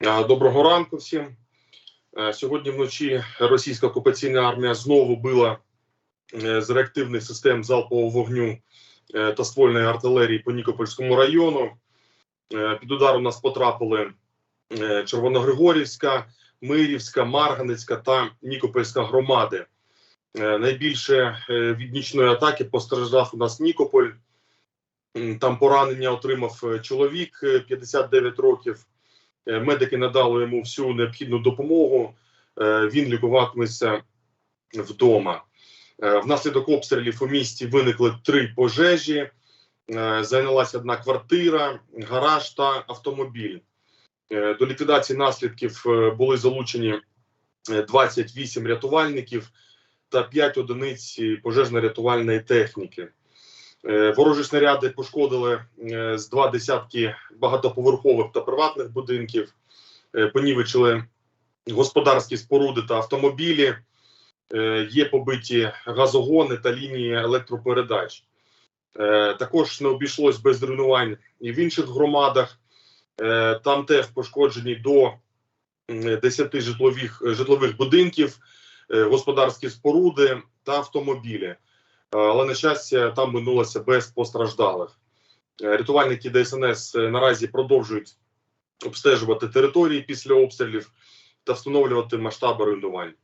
Доброго ранку всім. Сьогодні вночі російська окупаційна армія знову била е, з реактивних систем залпового вогню е, та ствольної артилерії по Нікопольському району. Е, Під удар у нас потрапили Червоногригорівська, Мирівська, Марганецька та Нікопольська громади. Найбільше від нічної атаки постраждав у нас Нікополь. Там поранення отримав чоловік е, 59 років. Е, Медики надали йому всю необхідну допомогу. Е, Він лікуватиметься вдома. Е, Внаслідок обстрілів у місті виникли три пожежі. Зайнялася одна квартира, гараж та автомобіль. До ліквідації наслідків були залучені е, 28 рятувальників та 5 одиниць пожежно-рятувальної техніки. Е, Ворожі снаряди пошкодили е, з два десятки багатоповерхових та приватних будинків, е, понівечили господарські споруди та автомобілі, є побиті газогони та лінії електропередач. Також не обійшлось без руйнувань і в інших громадах. Там теж пошкоджені до м, 10 житлових, житлових будинків, господарські споруди та автомобілі. Е, Але на щастя, там минулося без постраждалих. Е, Рятувальники ДСНС е, наразі продовжують обстежувати території після обстрілів та встановлювати масштаби руйнувань.